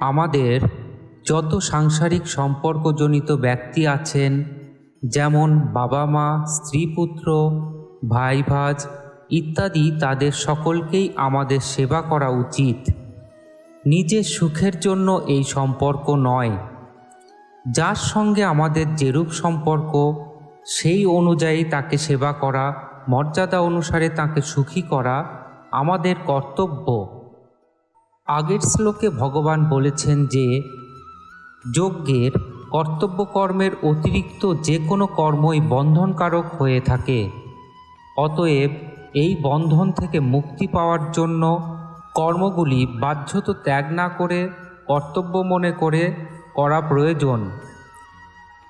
আমাদের যত সাংসারিক সম্পর্কজনিত ব্যক্তি আছেন, যেমন বাবা মা, স্ত্রী পুত্র, ভাই ভাজ, ইত্যাদি, তাদের সকলকেই আমাদের সেবা করা উচিত। নিজের সুখের জন্য এই সম্পর্ক নয়। যার সঙ্গে আমাদের যেরূপ সম্পর্ক, সেই অনুযায়ী তাকে সেবা করা, মর্যাদা অনুসারে তাকে সুখী করা আমাদের কর্তব্য। আগের শ্লোকে ভগবান বলেছেন যে, যজ্ঞের কর্তব্য কর্মের অতিরিক্ত যে কোনো কর্মই বন্ধনকারক হয়ে থাকে। অতএব এই বন্ধন থেকে মুক্তি পাওয়ার জন্য কর্মগুলি বাধ্যত ত্যাগ না করে, কর্তব্য মনে করে করা প্রয়োজন।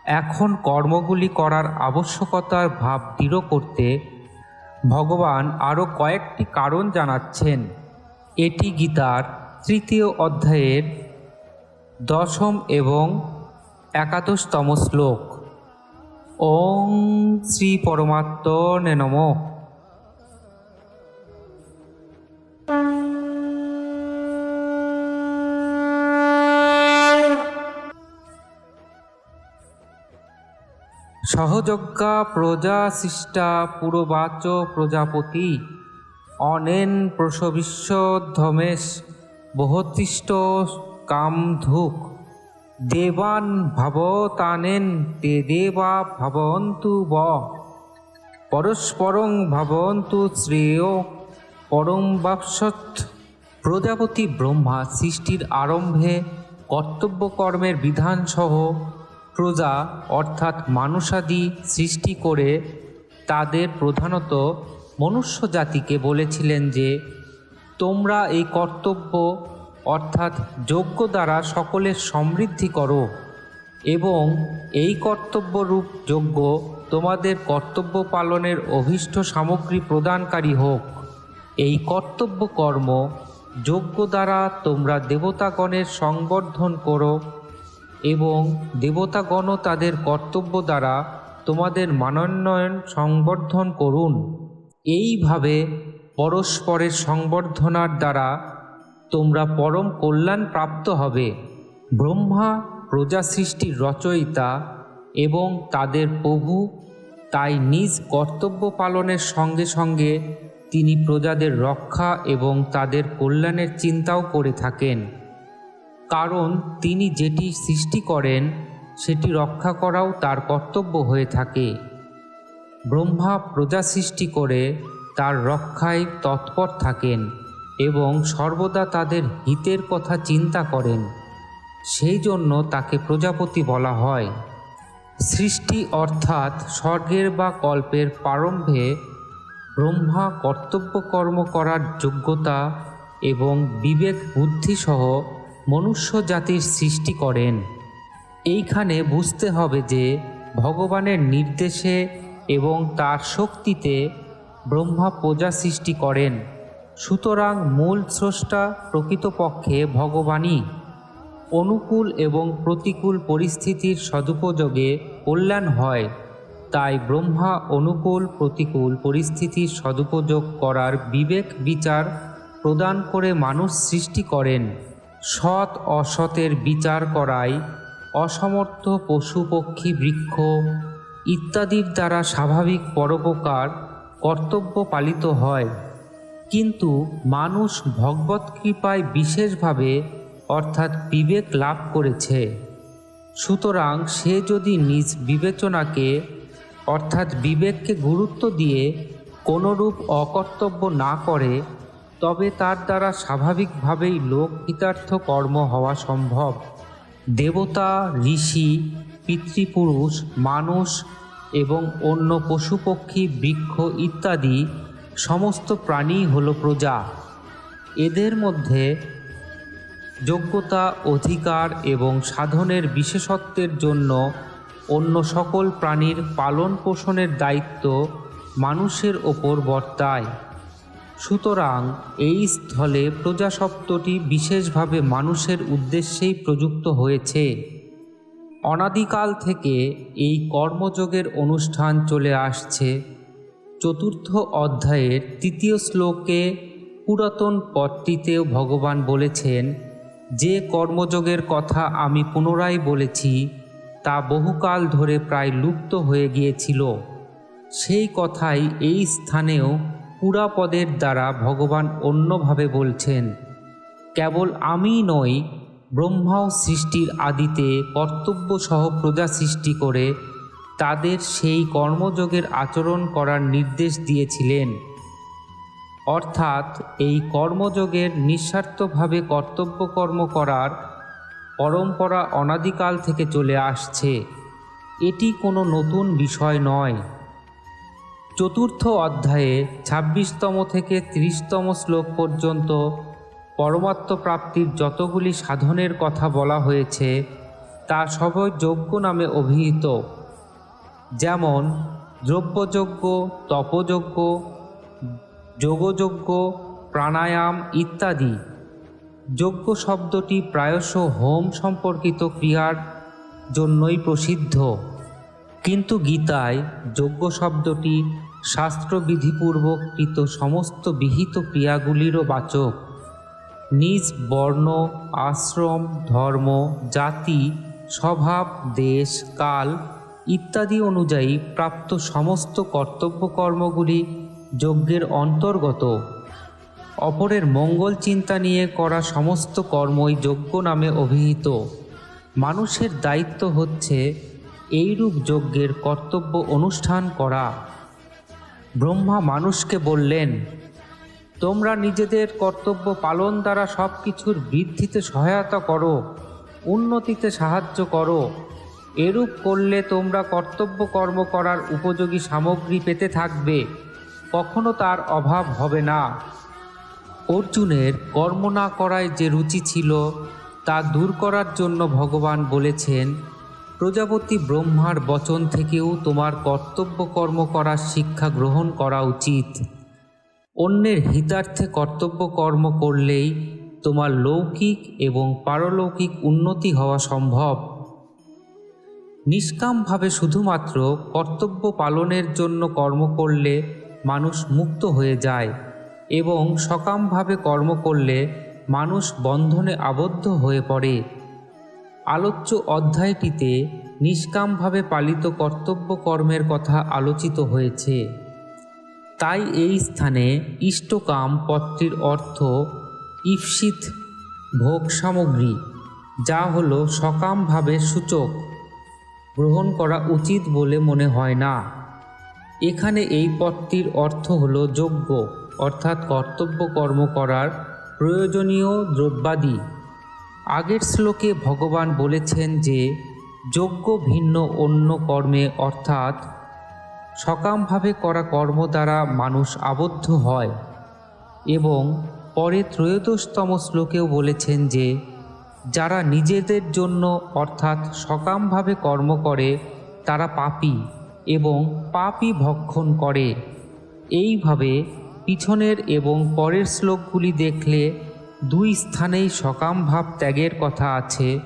এখন কর্মগুলি করার আবশ্যকতার ভাব দৃঢ় করতে ভগবান আরও কয়েকটি কারণ জানাচ্ছেন। এটি গীতার তৃতীয় অধ্যায়ের দশম এবং একাদশতম শ্লোক। ওং শ্রী পরমাত্মনে নমঃ। সহযজ্ঞা প্রজা সৃষ্টা পুরবাচ প্রজাপতি। অনেন প্রসবিশ্বধমেশ বহতিষ্ঠ কামধুক। দেবান ভাবতানেন তে দেবা ভাবন্তু ব। পরস্পরং ভাবন্তু শ্রেয়। পরম বাপসৎ প্রজাপতি ব্রহ্মা সৃষ্টির আরম্ভে কর্তব্য কর্মের বিধানসহ প্রজা অর্থাৎ মানুষাদি সৃষ্টি করে তাদের প্রধানত মনুষ্য জাতিকে বলেছিলেন যে তোমরা এই কর্তব্য, অর্থাৎ যজ্ঞ দ্বারা সকলের সমৃদ্ধি করো। এবং এই কর্তব্যরূপ যজ্ঞ তোমাদের কর্তব্য পালনের অভীষ্ট সামগ্রী প্রদানকারী হোক। এই কর্তব্য কর্ম যজ্ঞ দ্বারা তোমরা দেবতাগণের সংবর্ধন করো এবং দেবতাগণও তাদের কর্তব্য দ্বারা তোমাদের মানোন্নয়ন সংবর্ধন করুন। এইভাবে পরস্পরের সংবর্ধনার দ্বারা তোমরা পরম কল্যাণ প্রাপ্ত হবে। ব্রহ্মা প্রজা সৃষ্টির রচয়িতা এবং তাদের প্রভু তাই নিজ কর্তব্য পালনের সঙ্গে সঙ্গে তিনি প্রজাদের রক্ষা এবং তাদের কল্যাণের চিন্তাও করে থাকেন। কারণ তিনি যেটি সৃষ্টি করেন, সেটি রক্ষা করাও তার কর্তব্য হয়ে থাকে। ব্রহ্মা প্রজা সৃষ্টি করে তার রক্ষায় তৎপর থাকেন এবং সর্বদা তাদের হিতের কথা চিন্তা করেন। সেই জন্য তাকে প্রজাপতি বলা হয়। সৃষ্টি অর্থাৎ স্বর্গের বা কল্পের প্রারম্ভে ব্রহ্মা কর্তব্য কর্ম করার যোগ্যতা এবং বিবেক বুদ্ধিসহ মনুষ্য জাতির সৃষ্টি করেন। এইখানে বুঝতে হবে যে ভগবানের নির্দেশে এবং তার শক্তিতে ব্রহ্মা প্রজা সৃষ্টি করেন। সুতরাং মূল স্রষ্টা প্রকৃতপক্ষে ভগবানই। অনুকূল এবং প্রতিকূল পরিস্থিতির সদুপযোগে কল্যাণ হয়, তাই ব্রহ্মা অনুকূল প্রতিকূল পরিস্থিতির সদুপযোগ করার বিবেক বিচার প্রদান করে মানুষ সৃষ্টি করেন। সৎ অসতের বিচার করায় অসমর্থ পশু পক্ষী বৃক্ষ ইত্যাদির দ্বারা স্বাভাবিক পরোপকার কর্তব্য পালিত হয়। কিন্তু মানুষ ভগবত কৃপায় বিশেষভাবে, অর্থাৎ বিবেক লাভ করেছে। সুতরাং সে যদি নিজ বিবেচনাকে, অর্থাৎ বিবেককে গুরুত্ব দিয়ে কোনোরূপ অকর্তব্য না করে, তবে তার দ্বারা স্বাভাবিকভাবেই লোক হিতার্থ কর্ম হওয়া সম্ভব। দেবতা, ঋষি, পিতৃপুরুষ, মানুষ এবং অন্য পশু পক্ষী, বৃক্ষ ইত্যাদি সমস্ত প্রাণী হল প্রজা। এদের মধ্যে যোগ্যতা, অধিকার এবং সাধনের বিশেষত্বের জন্য অন্য সকল প্রাণীর পালন পোষণের দায়িত্ব মানুষের ওপর বর্তায়। সুতরাং এই স্থলে প্রজাসপ্তটি বিশেষভাবে মানুষের উদ্দেশ্যেই প্রযুক্ত হয়েছে। অনাদিকাল থেকে এই কর্মযোগের অনুষ্ঠান চলে আসছে। চতুর্থ অধ্যায়ের তৃতীয় শ্লোকে পুরাতন পদটিতেও ভগবান বলেছেন, যে কর্মযোগের কথা আমি পুনরায় বলেছি, তা বহুকাল ধরে প্রায় লুপ্ত হয়ে গিয়েছিল। সেই কথাই এই স্থানেও পুরাপদের দ্বারা ভগবান অন্যভাবে বলছেন, কেবল আমি নই ব্রহ্মাও সৃষ্টির আদিতে কর্তব্য সহ প্রজা সৃষ্টি করে তাদের সেই কর্মযোগের আচরণ করার নির্দেশ দিয়েছিলেন। অর্থাৎ এই কর্মযোগের নিঃস্বার্থভাবে কর্তব্য কর্ম করার পরম্পরা অনাদিকাল থেকে চলে আসছে। এটি কোনো নতুন বিষয় নয়। চতুর্থ অধ্যায়ে ছাব্বিশতম থেকে ত্রিশতম শ্লোক পর্যন্ত পরমাত্ম প্রাপ্তির যতগুলি সাধনের কথা বলা হয়েছে, তা সবই যজ্ঞ নামে অভিহিত। যেমন, দ্রব্যযজ্ঞ, তপযজ্ঞ, যোগযজ্ঞ, প্রাণায়াম ইত্যাদি। যজ্ঞ শব্দটি প্রায়শ হোম সম্পর্কিত ক্রিয়ার জন্যই প্রসিদ্ধ। কিন্তু গীতায় যজ্ঞ শব্দটি শাস্ত্রবিধিপূর্বক কৃত সমস্ত বিহিত ক্রিয়াগুলিরও বাচক। নিজ বর্ণ, আশ্রম, ধর্ম, জাতি, স্বভাব, দেশ, কাল ইত্যাদি অনুযায়ী প্রাপ্ত সমস্ত কর্তব্য কর্মগুলি যজ্ঞের অন্তর্গত। অপরের মঙ্গল চিন্তা নিয়ে করা সমস্ত কর্মই যজ্ঞ নামে অভিহিত। মানুষের দায়িত্ব হচ্ছে এইরূপ যজ্ঞের কর্তব্য অনুষ্ঠান করা। ব্রহ্মা মানুষকে বললেন তোমরা নিজেদের কর্তব্য পালন দ্বারা সব কিছুর বৃদ্ধিতে সহায়তা করো, উন্নতিতে সাহায্য করো। এরূপ করলে তোমরা কর্তব্য কর্ম করার উপযোগী সামগ্রী পেতে থাকবে, কখনো তার অভাব হবে না। অর্জুনের কর্ম না করায় যে রুচি ছিল, তা দূর করার জন্য ভগবান বলেছেন, প্রজাপতি ব্রহ্মার বচন থেকেও তোমার কর্তব্য কর্ম করার শিক্ষা গ্রহণ করা উচিত। অন্যের হিতার্থে কর্তব্য কর্ম করলেই তোমার লৌকিক এবং পারলৌকিক উন্নতি হওয়া সম্ভব। নিষ্কামভাবে শুধুমাত্র কর্তব্য পালনের জন্য কর্ম করলে মানুষ মুক্ত হয়ে যায় এবং সকামভাবে কর্ম করলে মানুষ বন্ধনে আবদ্ধ হয়ে পড়ে। আলোচ্য অধ্যায়টিতে নিষ্কামভাবে পালিত কর্তব্য কর্মের কথা আলোচিত হয়েছে। তাই এই স্থানে ইষ্টকাম পত্রীর অর্থ ঈপ্সিত ভোগ সামগ্রী, যা হলো সকামভাবে সূচক। গ্রহণ করা উচিত বলে মনে হয় না। এখানে এই পদটির অর্থ হলো যোগ্য অর্থাৎ কর্তব্য কর্ম করার প্রয়োজনীয় দ্রব্যাদি। আগের শ্লোকে ভগবান বলেছেন যে যোগ্য ভিন্ন অন্য কর্মে, অর্থাৎ সকামভাবে করা কর্ম দ্বারা মানুষ আবদ্ধ হয়। এবং পরে ত্রয়োদশতম শ্লোকেও বলেছেন যে, যারা নিজেদের জন্য অর্থাৎ সকামভাবে কর্ম করে, তারা পাপী এবং পাপই ভক্ষণ করে। এইভাবে পিছনের এবং পরের শ্লোকগুলি দেখলে দুই স্থানেই সকাম ভাব ত্যাগের কথা আছে,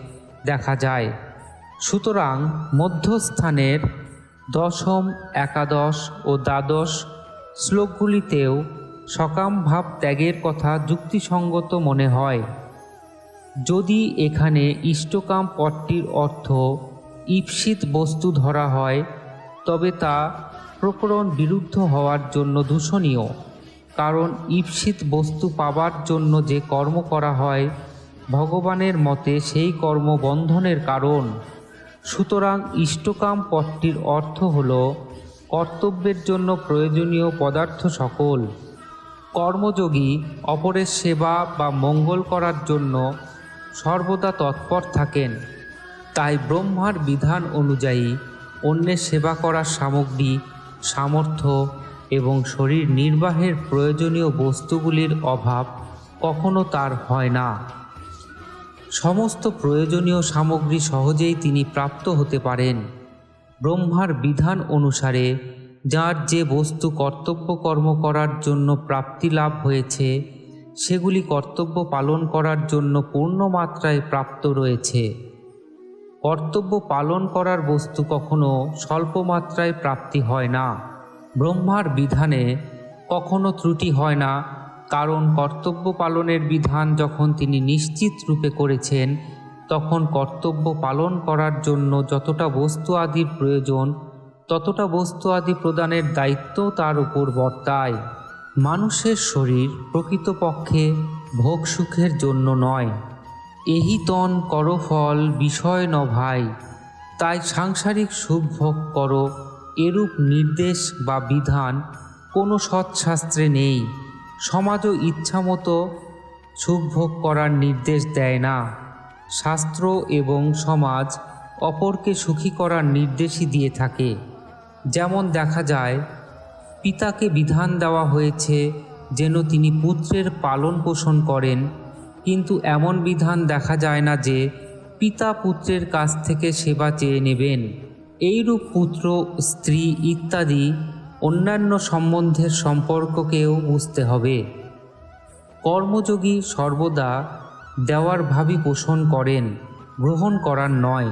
দেখা যায়। সুতরাং মধ্যস্থানের দশম, একাদশ ও দ্বাদশ শ্লোকগুলিতেও সকাম ভাব ত্যাগের কথা যুক্তিসঙ্গত মনে হয়। যদি এখানে ইষ্টকাম পদটির অর্থ ঈপ্সিত বস্তু ধরা হয়, তবে তা প্রকরণ বিরুদ্ধ হওয়ার জন্য দূষণীয়, কারণ ঈপ্সিত বস্তু পাবার জন্য যে কর্ম করা হয়, ভগবানের মতে সেই কর্ম বন্ধনের কারণ। সুতরাং ইষ্টকাম পদটির অর্থ হল কর্তব্যের জন্য প্রয়োজনীয় পদার্থ সকল। কর্মযোগী অপরের সেবা বা মঙ্গল করার জন্য সর্বদা তৎপর থাকেন। তাই ব্রহ্মার বিধান অনুযায়ী অন্যের সেবা করার সামগ্রী, সামর্থ্য এবং শরীর নির্বাহের প্রয়োজনীয় বস্তুগুলির অভাব কখনো তার হয় না। সমস্ত প্রয়োজনীয় সামগ্রী সহজেই তিনি প্রাপ্ত হতে পারেন। ব্রহ্মার বিধান অনুসারে, যার যে বস্তু কর্তব্য কর্ম করার জন্য প্রাপ্তি লাভ হয়েছে, সেগুলি কর্তব্য পালন করার জন্য পূর্ণ মাত্রায় প্রাপ্ত রয়েছে। কর্তব্য পালন করার বস্তু কখনো স্বল্প মাত্রায় প্রাপ্তি হয় না। ব্রহ্মার বিধানে কখনো ত্রুটি হয় না কারণ কর্তব্য পালনের বিধান যখন তিনি নিশ্চিত রূপে করেছেন, তখন কর্তব্য পালন করার জন্য যতটা বস্তু আদির প্রয়োজন, ততটা বস্তু আদি প্রদানের দায়িত্ব তার উপর বর্তায়। মানুষের শরীর প্রকৃতপক্ষে ভোগ সুখের জন্য নয়। এহি তন করফল বিষয় ন ভাই। তাই সাংসারিক সুখ ভোগ কর, এরূপ নির্দেশ বা বিধান কোনো সৎশাস্ত্রে নেই। সমাজও ইচ্ছামতো সুখ ভোগ করার নির্দেশ দেয় না। শাস্ত্র এবং সমাজ অপরকে সুখী করার নির্দেশই দিয়ে থাকে। যেমন দেখা যায়, পিতাকে বিধান দেওয়া হয়েছে যেন তিনি পুত্রের পালন পোষণ করেন, কিন্তু এমন বিধান দেখা যায় না যে পিতা পুত্রের কাছ থেকে সেবা চেয়ে নেবেন। এইরূপ পুত্র, স্ত্রী ইত্যাদি অন্যান্য সম্বন্ধের সম্পর্ককেও বুঝতে হবে। কর্মযোগী সর্বদা দেওয়ার ভাবি পোষণ করেন, গ্রহণ করার নয়।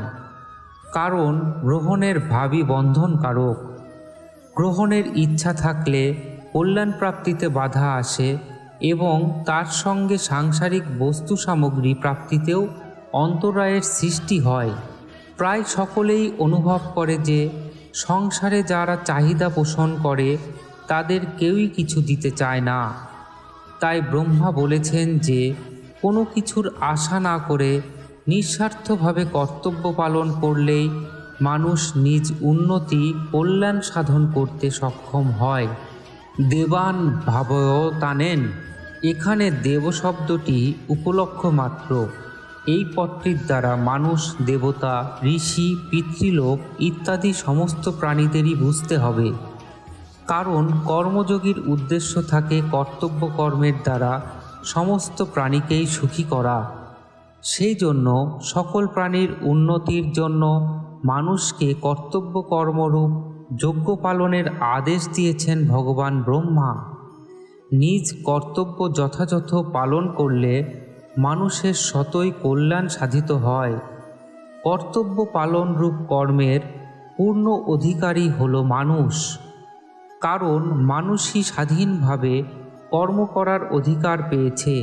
কারণ গ্রহণের ভাবি বন্ধনকারক। গ্রহণের ইচ্ছা থাকলে কল্যাণ প্রাপ্তিতে বাধা আসে এবং তার সঙ্গে সাংসারিক বস্তু সামগ্রী প্রাপ্তিতেও অন্তরায়ের সৃষ্টি হয়। প্রায় সকলেই অনুভব করে যে সংসারে যারা চাহিদা পোষণ করে, তাদের কেউই কিছু দিতে চায় না। তাই ব্রহ্মা বলেছেন যে, কোনো কিছুর আশা না করে নিঃস্বার্থভাবে কর্তব্য পালন করলেই মানুষ নিজ উন্নতি, কল্যাণ সাধন করতে সক্ষম হয়। দেবান ভাবয়তানেন এখানে দেব শব্দটি উপলক্ষ মাত্র। এই পত্রির দ্বারা মানুষ, দেবতা, ঋষি, পিতৃলোক ইত্যাদি সমস্ত প্রাণীদেরই বুঝতে হবে। কারণ কর্মযোগীর উদ্দেশ্য থাকে কর্তব্য কর্মের দ্বারা সমস্ত প্রাণীকেই সুখী করা। সেই জন্য সকল প্রাণীর উন্নতির জন্য মানুষকে কর্তব্য কর্মরূপ যজ্ঞ পালনের আদেশ দিয়েছেন ভগবান ব্রহ্মা। নিজ কর্তব্য যথাযথ পালন করলে মানুষের শতই কল্যাণ সাধিত হয়। কর্তব্য পালনরূপ কর্মের পূর্ণ অধিকারী হল মানুষ। কারণ মানুষই স্বাধীনভাবে কর্ম করার অধিকার পেয়েছে।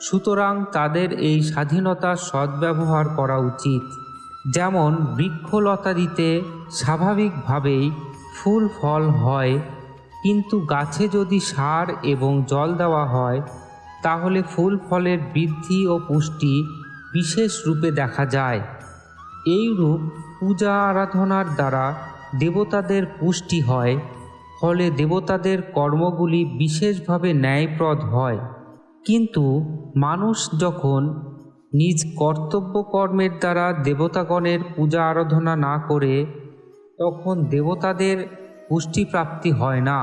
সুতরাং তাদের এই স্বাধীনতার সদ্ব্যবহার করা উচিত। যেমন বৃক্ষলতাদিতে স্বাভাবিকভাবেই ফুল ফল হয়, কিন্তু গাছে যদি সার এবং জল দেওয়া হয় তাহলে ফুল ফলের বৃদ্ধি ও পুষ্টি বিশেষ রূপে দেখা যায়। এই রূপ পূজা আরাধনার দ্বারা দেবতাদের পুষ্টি হয়, ফলে দেবতাদের কর্মগুলি বিশেষভাবে ন্যায়প্রদ হয়। কিন্তু মানুষ যখন নিজ কর্তব্য কর্মের দ্বারা দেবতাগণের পূজা আরাধনা না করে, তখন দেবতাদের পুষ্টিপ্রাপ্তি হয় না।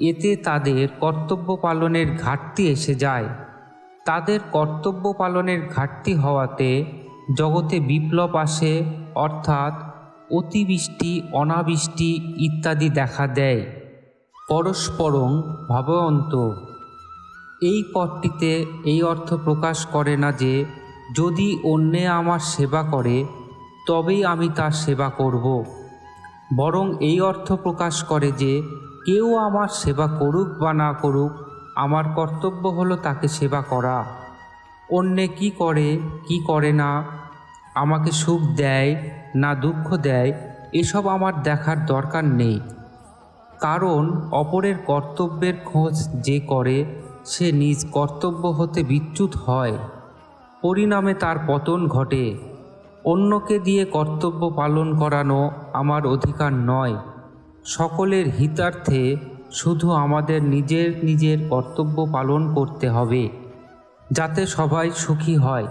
এতে তাদের কর্তব্য পালনের ঘাটতি এসে যায়। তাদের কর্তব্য পালনের ঘাটতি হওয়াতে জগতে বিপ্লব আসে, অর্থাৎ অতিবৃষ্টি, অনাবৃষ্টি ইত্যাদি দেখা দেয়। পরস্পরং ভাবয়ন্ত। এই পদটিতে এই অর্থ প্রকাশ করে না যে, যদি অন্যে আমার সেবা করে, তবেই আমি তার সেবা করব। বরং এই অর্থ প্রকাশ করে যে কেউ আমার সেবা করুক বা না করুক, আমার কর্তব্য হলো তাকে সেবা করা। অন্যে কি করে কি করে না, আমাকে সুখ দেয় না দুঃখ দেয়, এসব আমার দেখার দরকার নেই। কারণ অপরের কর্তব্যের খোঁজ যে করে, সে নিজ কর্তব্য হতে বিচ্যুত হয়। পরিণামে তার পতন ঘটে। অন্যকে দিয়ে কর্তব্য পালন করানো আমার অধিকার নয়। সকলের হিতার্থে শুধু আমাদের নিজের নিজের কর্তব্য পালন করতে হবে, যাতে সবাই সুখী হয়।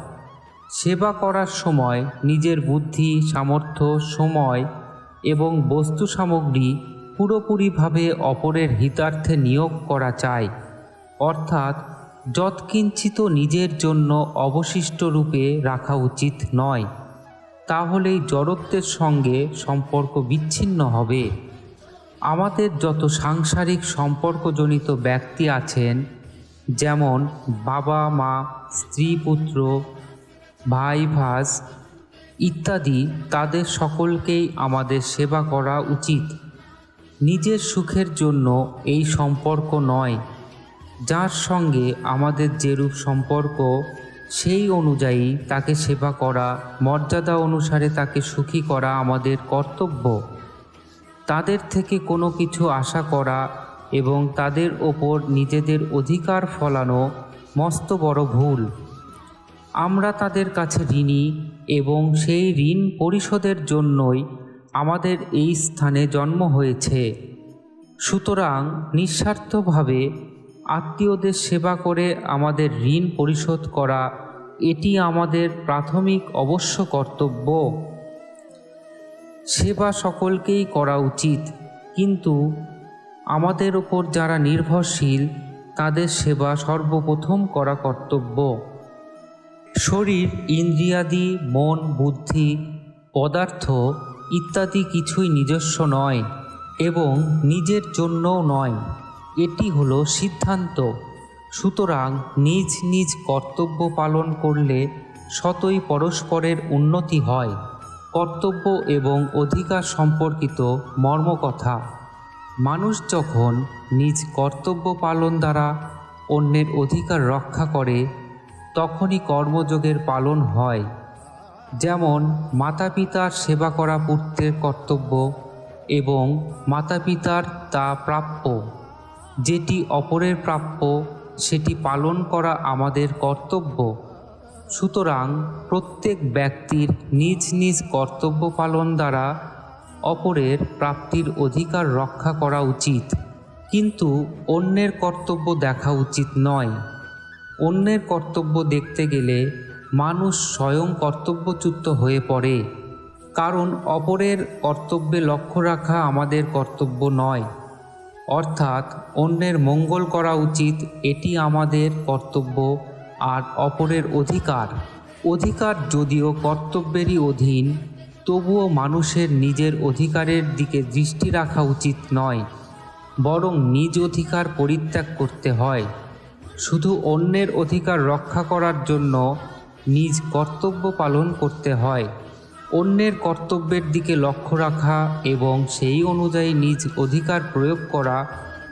সেবা করার সময় নিজের বুদ্ধি, সামর্থ্য, সময় এবং বস্তু সামগ্রী পুরোপুরিভাবে অপরের হিতার্থে নিয়োগ করা চাই। অর্থাৎ যৎকিঞ্চিত নিজের জন্য অবশিষ্ট রূপে রাখা উচিত নয়। তাহলেই জড়ত্বের সঙ্গে সম্পর্ক বিচ্ছিন্ন হবে। আমাদের যত সাংসারিক সম্পর্কজনিত ব্যক্তি আছেন, যেমন বাবা, মা, স্ত্রী, পুত্র, ভাই, ভাস ইত্যাদি, তাদের সকলকেই আমাদের সেবা করা উচিত। নিজের সুখের জন্য এই সম্পর্ক নয়, যার সঙ্গে আমাদের যেরূপ সম্পর্ক, সেই অনুযায়ী তাকে সেবা করা, মর্যাদা অনুসারে তাকে সুখী করা আমাদের কর্তব্য। তাদের থেকে কোনো কিছু আশা করা এবং তাদের ওপর নিজেদের অধিকার ফলানো মস্ত বড় ভুল। আমরা তাদের কাছে ঋণী এবং সেই ঋণ পরিশোধের জন্যই আমাদের এই স্থানে জন্ম হয়েছে। সুতরাং নিঃস্বার্থভাবে আত্মীয়দের সেবা করে আমাদের ঋণ পরিশোধ করা এটি আমাদের প্রাথমিক অবশ্য কর্তব্য। সেবা সকলকেই করা উচিত। কিন্তু আমাদের ওপর যারা নির্ভরশীল, তাদের সেবা সর্বপ্রথম করা কর্তব্য। শরীর, ইন্দ্রিয়াদি, মন, বুদ্ধি, পদার্থ ইত্যাদি কিছুই নিজস্ব নয় এবং নিজের জন্যও নয়। এটি হলো সিদ্ধান্ত। সুতরাং নিজ নিজ কর্তব্য পালন করলে শতই পরস্পরের উন্নতি হয়। কর্তব্য এবং অধিকার সম্পর্কিত মর্মকথা। মানুষ যখন নিজ কর্তব্য পালন দ্বারা অন্যের অধিকার রক্ষা করে, তখনই কর্মযোগের পালন হয়। যেমন মাতা পিতার সেবা করা পুত্রের কর্তব্য এবং মাতা পিতার তা প্রাপ্য। যেটি অপরের প্রাপ্য, সেটি পালন করা আমাদের কর্তব্য। সুতরাং প্রত্যেক ব্যক্তির নিজ নিজ কর্তব্য পালন দ্বারা অপরের প্রাপ্তির অধিকার রক্ষা করা উচিত। কিন্তু অন্যের কর্তব্য দেখা উচিত নয়। অন্যের কর্তব্য দেখতে গেলে মানুষ স্বয়ং কর্তব্যচ্যুত হয়ে পড়ে। কারণ অপরের কর্তব্যে লক্ষ্য রাখা আমাদের কর্তব্য নয়। অর্থাৎ অন্যের মঙ্গল করা উচিত, এটি আমাদের কর্তব্য আর অপরের অধিকার। অধিকার যদিও কর্তব্যেরই অধীন, তবুও মানুষের নিজের অধিকারের দিকে দৃষ্টি রাখা উচিত নয়, বরং নিজ অধিকার পরিত্যাগ করতে হয়। শুধু অন্যের অধিকার রক্ষা করার জন্য নিজ কর্তব্য পালন করতে হয়। অন্যের কর্তব্যের দিকে লক্ষ্য রাখা এবং সেই অনুযায়ী নিজ অধিকার প্রয়োগ করা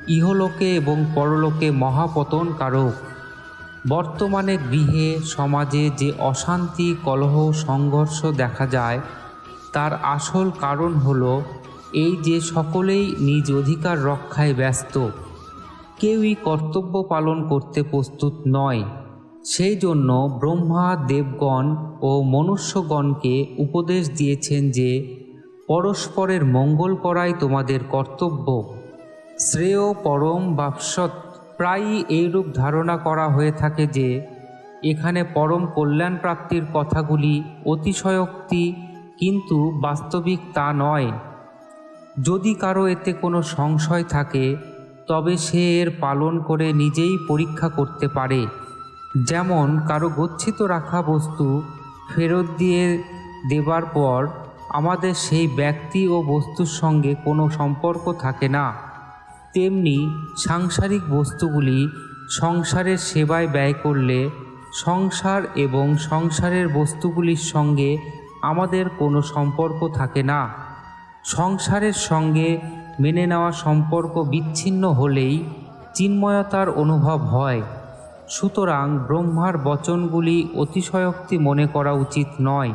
ইহলোকে এবং পরলোকে মহাপতন কারক বর্তমানে গৃহে, সমাজে যে অশান্তি, কলহ, সংঘর্ষ দেখা যায়, তার আসল কারণ হল এই যে সকলেই নিজ অধিকার রক্ষায় ব্যস্ত। কেউই কর্তব্য পালন করতে প্রস্তুত নয়। সেই জন্য ব্রহ্মা, দেবগণ ও মনুষ্যগণকে উপদেশ দিয়েছেন যে, পরস্পরের মঙ্গল করাই তোমাদের কর্তব্য। শ্রেয় পরম বাপসৎ প্রায়ই এইরূপ ধারণা করা হয়ে থাকে যে, এখানে পরম কল্যাণ প্রাপ্তির কথাগুলি অতিশয়োক্তি, কিন্তু বাস্তবিক তা নয়। যদি কারও এতে কোনো সংশয় থাকে, তবে সে এর পালন করে নিজেই পরীক্ষা করতে পারে। যেমন, কারও গচ্ছিত রাখা বস্তু ফেরত দিয়ে দেবার পর আমাদের সেই ব্যক্তি ও বস্তুর সঙ্গে কোনো সম্পর্ক থাকে না। তেমনি সাংসারিক বস্তুগুলি সংসারের সেবায় ব্যয় করলে সংসার এবং সংসারের বস্তুগুলির সঙ্গে আমাদের কোনো সম্পর্ক থাকে না। সংসারের সঙ্গে মেনে নেওয়া সম্পর্ক বিচ্ছিন্ন হলেই চিন্ময়তার অনুভব হয়। সুতরাং ব্রহ্মার বচনগুলি অতিশয়োক্তি মনে করা উচিত নয়।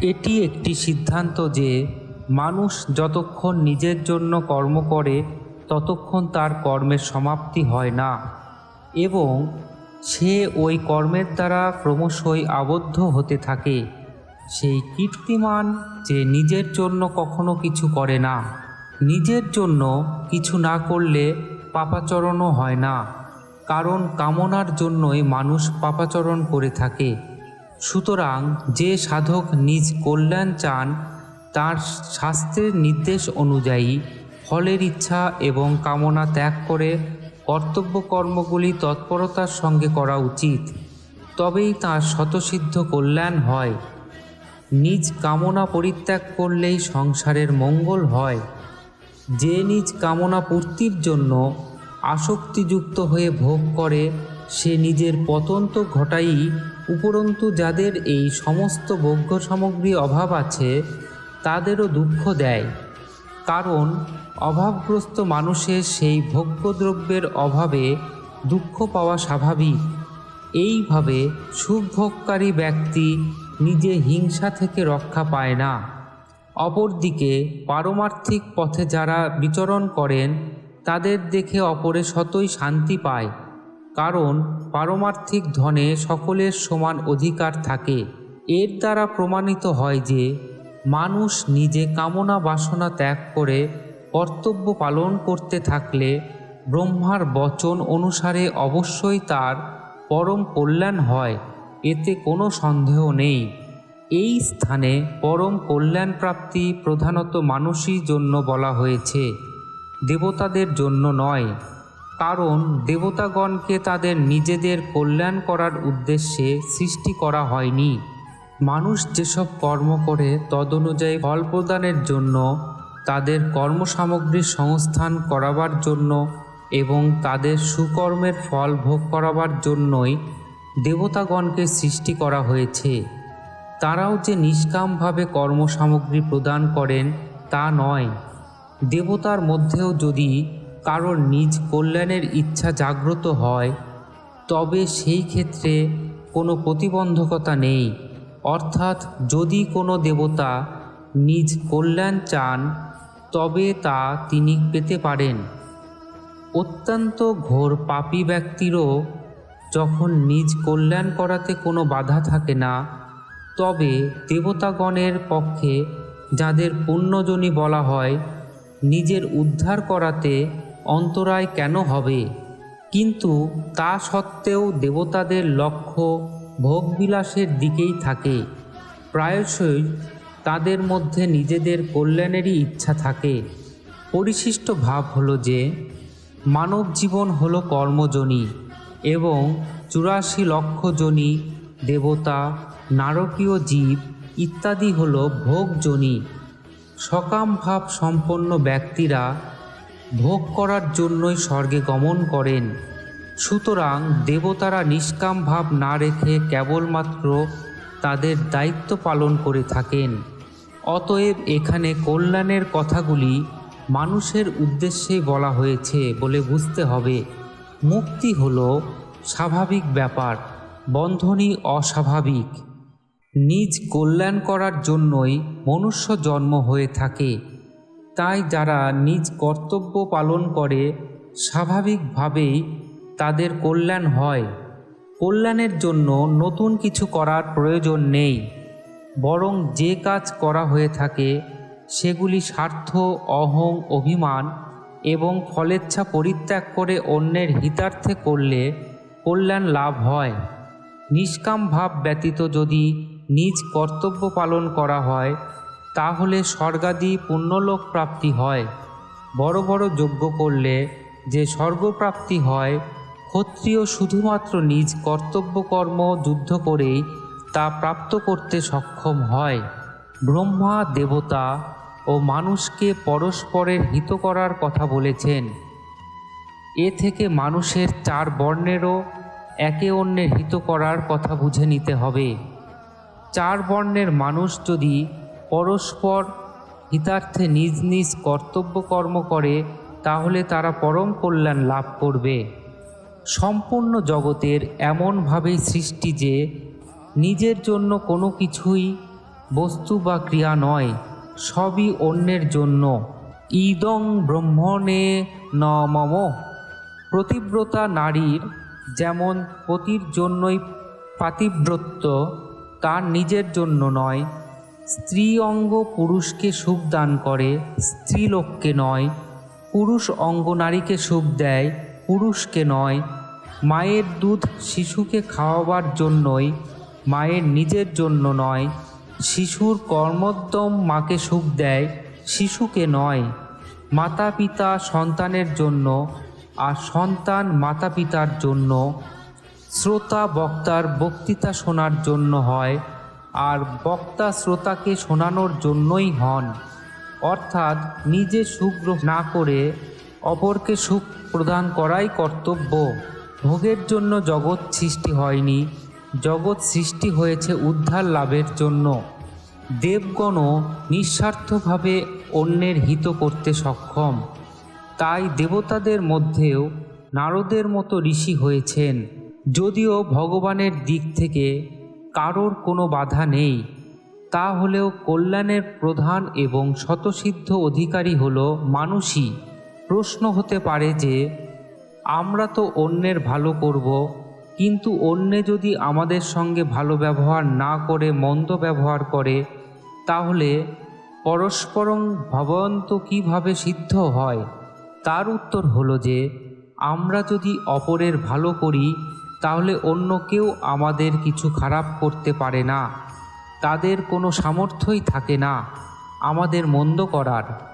এটি একটি সিদ্ধান্ত যে মানুষ যতক্ষণ নিজের জন্য কর্ম করে ততক্ষণ তার কর্মের সমাপ্তি হয় না এবং সে ওই কর্মের দ্বারা ক্রমশই আবদ্ধ হতে থাকে। সেই কীর্তিমান যে নিজের জন্য কখনো কিছু করে না, নিজের জন্য কিছু না করলে পাপাচরণও হয় না। কারণ কামনার জন্যই মানুষ পাপাচরণ করে থাকে। সুতরাং যে সাধক নিজ কল্যাণ চান, তার শাস্ত্রের নির্দেশ অনুযায়ী ফলের ইচ্ছা এবং কামনা ত্যাগ করে কর্তব্য কর্মগুলি তৎপরতার সঙ্গে করা উচিত, তবেই তাঁর শতসিদ্ধ কল্যাণ হয়। নিজ কামনা পরিত্যাগ করলেই সংসারের মঙ্গল হয়। যে নিজ কামনা পূর্তির জন্য আসক্তিযুক্ত হয়ে ভোগ করে, সে নিজের পতন তো ঘটাই উপরন্তু যাদের এই সমস্ত ভোগ্য সামগ্রী অভাব আছে, তাদেরও দুঃখ দেয়। কারণ অভাবগ্রস্ত মানুষের সেই ভোগ্যদ্রব্যের অভাবে দুঃখ পাওয়া স্বাভাবিক। এইভাবে সুখভোগকারী ব্যক্তি নিজে হিংসা থেকে রক্ষা পায় না। অপরদিকে পারমার্থিক পথে যারা বিচরণ করেন, তাদের দেখে অপরে শতই শান্তি পায়। কারণ পারমার্থিক ধনে সকলের সমান অধিকার থাকে। এর দ্বারা প্রমাণিত হয় যে মানুষ নিজে কামনা বাসনা ত্যাগ করে কর্তব্য পালন করতে থাকলে ব্রহ্মার বচন অনুসারে অবশ্যই তার পরম কল্যাণ হয়, এতে কোনো সন্দেহ নেই। এই স্থানে পরম কল্যাণ প্রাপ্তি প্রধানত মানুষই জন্য বলা হয়েছে, দেবতাদের জন্য নয়। কারণ দেবতাগণকে তাদের নিজেদের কল্যাণ করার উদ্দেশ্যে সৃষ্টি করা হয়নি। মানুষ যেসব কর্ম করে তদনুযায়ী ফল প্রদানের জন্য, তাদের কর্মসামগ্রীর সংস্থান করাবার জন্য এবং তাদের সুকর্মের ফল ভোগ করাবার জন্যই দেবতাগণকে সৃষ্টি করা হয়েছে। তারাও যে নিষ্কামভাবে কর্মসামগ্রী প্রদান করেন তা নয়। দেবতার মধ্যেও যদি কারোর নিজ কল্যাণের ইচ্ছা জাগ্রত হয়, তবে সেই ক্ষেত্রে কোনো প্রতিবন্ধকতা নেই। অর্থাৎ যদি কোনো দেবতা নিজ কল্যাণ চান, তবে তা তিনি পেতে পারেন। অত্যন্ত ঘোর পাপী ব্যক্তিরও যখন নিজ কল্যাণ করাতে কোনো বাধা থাকে না, তবে দেবতাগণের পক্ষে যাদের পুণ্যজনী বলা হয়, নিজের উদ্ধার করাতে অন্তরায় কেন হবে? কিন্তু তা সত্ত্বেও দেবতাদের লক্ষ্য ভোগবিলাসের দিকেই থাকে। প্রায়শই তাদের মধ্যে নিজেদের কল্যাণেরই ইচ্ছা থাকে। পরিশিষ্ট ভাব হলো যে মানব জীবন হলো কর্মজনী এবং চুরাশি লক্ষ জনী দেবতা, নারকীয় জীব ইত্যাদি হল ভোগজনী। সকাম ভাব সম্পন্ন ব্যক্তিরা ভোগ করার জন্যই স্বর্গে গমন করেন। সুতরাং দেবতারা নিষ্কাম ভাব না রেখে কেবলমাত্র তাদের দায়িত্ব পালন করে থাকেন। অতএব এখানে কল্যাণের কথাগুলি মানুষের উদ্দেশ্যেই বলা হয়েছে বলে বুঝতে হবে। মুক্তি হল স্বাভাবিক ব্যাপার, বন্ধনই অস্বাভাবিক। নিজ কল্যাণ করার জন্যই মনুষ্য জন্ম হয়ে থাকে। তাই যারা নিজ কর্তব্য পালন করে, স্বাভাবিকভাবেই তাদের কল্যাণ হয়। কল্যাণের জন্য নতুন কিছু করার প্রয়োজন নেই। বরং যে কাজ করা হয়ে থাকে, সেগুলি স্বার্থ, অহং, অভিমান এবং ফলেচ্ছা পরিত্যাগ করে অন্যের হিতার্থে করলে কল্যাণ লাভ হয়। নিষ্কাম ভাব ব্যতীত যদি নিজ কর্তব্য পালন করা হয়, তাহলে স্বর্গাদি পুণ্যলোক প্রাপ্তি হয়। বড় বড় যজ্ঞ করলে যে স্বর্গপ্রাপ্তি হয় ক্ষত্রিয় শুধুমাত্র নিজ কর্তব্যকর্ম যুদ্ধ করেই তা প্রাপ্ত করতে সক্ষম হয়। ব্রহ্মা, দেবতা ও মানুষকে পরস্পরের হিত করার কথা বলেছেন। এ থেকে মানুষের চার বর্ণেরও একে অন্যের হিত করার কথা বুঝে নিতে হবে। চার বর্ণের মানুষ যদি পরস্পর হিতার্থে নিজ নিজ কর্তব্য কর্ম করে, তাহলে তারা পরম কল্যাণ লাভ করবে। সম্পূর্ণ জগতের এমনভাবেই সৃষ্টি যে নিজের জন্য কোনো কিছুই বস্তু বা ক্রিয়া নয়, সবই অন্যের জন্য। ইদং ব্রহ্মণে ন মম প্রতিব্রতা নারীর যেমন পতির জন্যই পাতিব্রত্য, তার নিজের জন্য নয়। স্ত্রী অঙ্গ পুরুষকে সুখ দান করে, স্ত্রীলোককে নয়। পুরুষ অঙ্গ নারীকে সুখ দেয় পুরুষকে নয়, মায়ের দুধ শিশুকে খাওয়াবার জন্যই, মায়ের নিজের জন্য নয়। শিশুর কর্মোদ্যম মাকে সুখ দেয়, শিশুকে নয় মাতা পিতা সন্তানের জন্য, আর সন্তান মাতা পিতার জন্য। শ্রোতা বক্তার বক্তৃতা শোনার জন্য হয়, আর বক্তা শ্রোতাকে শোনানোর জন্যই হন। অর্থাৎ নিজে সুখ গ্রহণ না করে অপরকে সুখ প্রদান করাই কর্তব্য। ভোগের জন্য জগৎ সৃষ্টি হয়নি। জগৎ সৃষ্টি হয়েছে উদ্ধার লাভের জন্য। দেবগণও নিঃস্বার্থভাবে অন্যের হিত করতে সক্ষম। তাই দেবতাদের মধ্যেও নারদের মতো ঋষি হয়েছেন। যদিও ভগবানের দিক থেকে কারোর কোনো বাধা নেই তা হলেও কল্যাণের প্রধান এবং শতসিদ্ধ অধিকারী হল মানুষই। প্রশ্ন হতে পারে যে, আমরা তো অন্যের ভালো করব, কিন্তু অন্যে যদি আমাদের সঙ্গে ভালো ব্যবহার না করে, মন্দ ব্যবহার করে, তাহলে পরস্পরং ভবন্ত কীভাবে সিদ্ধ হয়? তার উত্তর হলো যে, আমরা যদি অপরের ভালো করি, তাহলে অন্য কেউ আমাদের কিছু খারাপ করতে পারে না। তাদের কোনো সামর্থ্যই থাকে না আমাদের মন্দ করার।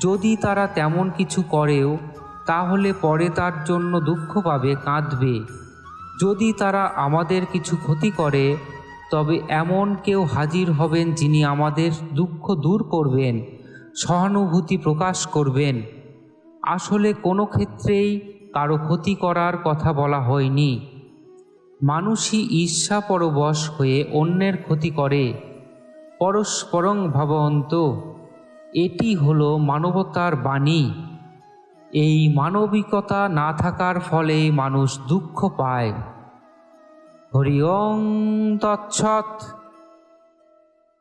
যদি তারা তেমন কিছু করেও, তাহলে পরে তার জন্য দুঃখ পাবে, কাঁদবে। যদি তারা আমাদের কিছু ক্ষতি করে, তবে এমন কেউ হাজির হবেন যিনি আমাদের দুঃখ দূর করবেন, সহানুভূতি প্রকাশ করবেন। আসলে কোনো ক্ষেত্রেই কারও ক্ষতি করার কথা বলা হয়নি। মানুষই ঈর্ষা পরবশ হয়ে অন্যের ক্ষতি করে। পরস্পরং ভাবন্ত। এটি হলো মানবতার বাণী। এই মানবিকতা না থাকার ফলে মানুষ দুঃখ পায়। হরি ওং তৎসৎ।